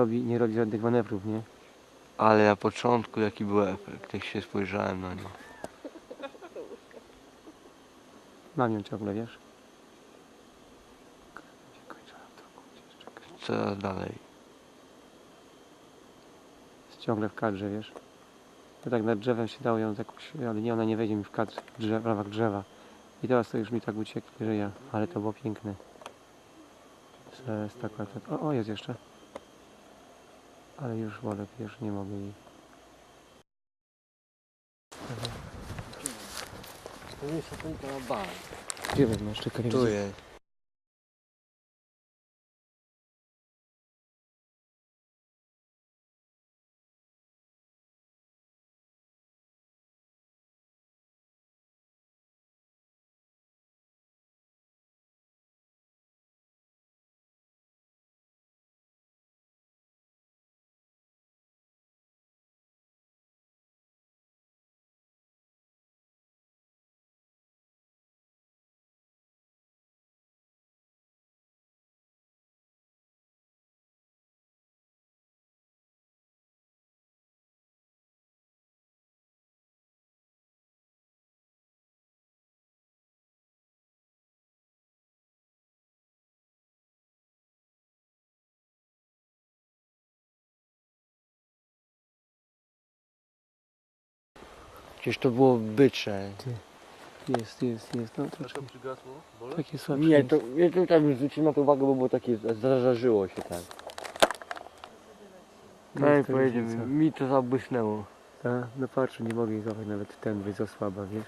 robi, nie robi żadnych manewrów, nie? Ale na początku jaki był efekt, jak się spojrzałem na nią. Mam ją ciągle, wiesz? Co dalej? Jest ciągle w kadrze, wiesz? To tak nad drzewem się dało ją jakoś, ale nie, ona nie wejdzie mi w kadr, drzew, w ramach drzewa. I teraz to już mi tak ucieknie, że ja, ale to było piękne. Że jest tak, tak. O, o, jest jeszcze. Ale już wolę, już nie mogę jej. To jest satelita na bank. Gdzie wezmę? Czekaj, nie Tu jest. Przecież to było bycze. Jest, jest, jest. No troszkę przygasło? takie słabsze. Nie, jest. to, nie, to tak zwróciłem na to uwagę, bo było takie, zarażyło się tak. No, Tak, jest to pojedziemy. różnica. Mi to zabłysnęło. Ta, no patrz, nie mogę jej złapać nawet ten, bo jest za słaba, wiesz?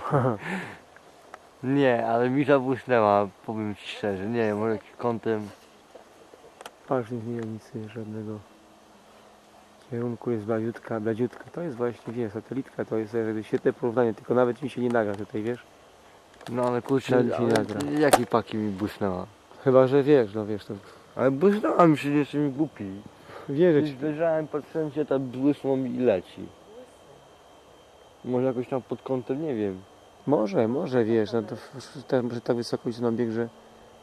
Nie, ale mi zabłysnęła, powiem ci szczerze. Nie wiem, może kątem. Patrz, nie zmienia nic żadnego kierunku, jest blaziutka, blaziutka. To jest właśnie, wiesz, satelitka, to jest świetne porównanie, tylko nawet mi się nie nagra tutaj, wiesz? No ale kurczę, Nawet się ale nagra. jakiej paki mi błysnęła? Chyba, że wiesz, no wiesz, to Ale błysnęła mi się, nie jestem głupi. wierzę Gdzieś ci. leżałem, patrzyłem się, ta błysnął mi i leci. Może jakoś tam pod kątem, nie wiem. Może, może, wiesz, no to w- w- ta, może tak wysoko jest na bieg, że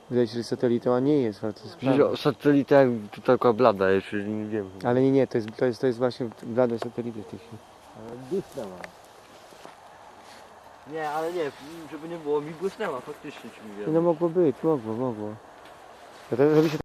wydaje się, że satelitą, a nie jest, ale to jest prawda. Przecież satelita jak to taka blada jest, już nie wiem. Ale nie, nie, to jest, to jest, to jest właśnie blade satelity w tej chwili. Ale błysnęła. Nie, ale nie, żeby nie było, mi błysnęła, faktycznie ci mówię. No mogło być, mogło, mogło. Dlatego, żeby się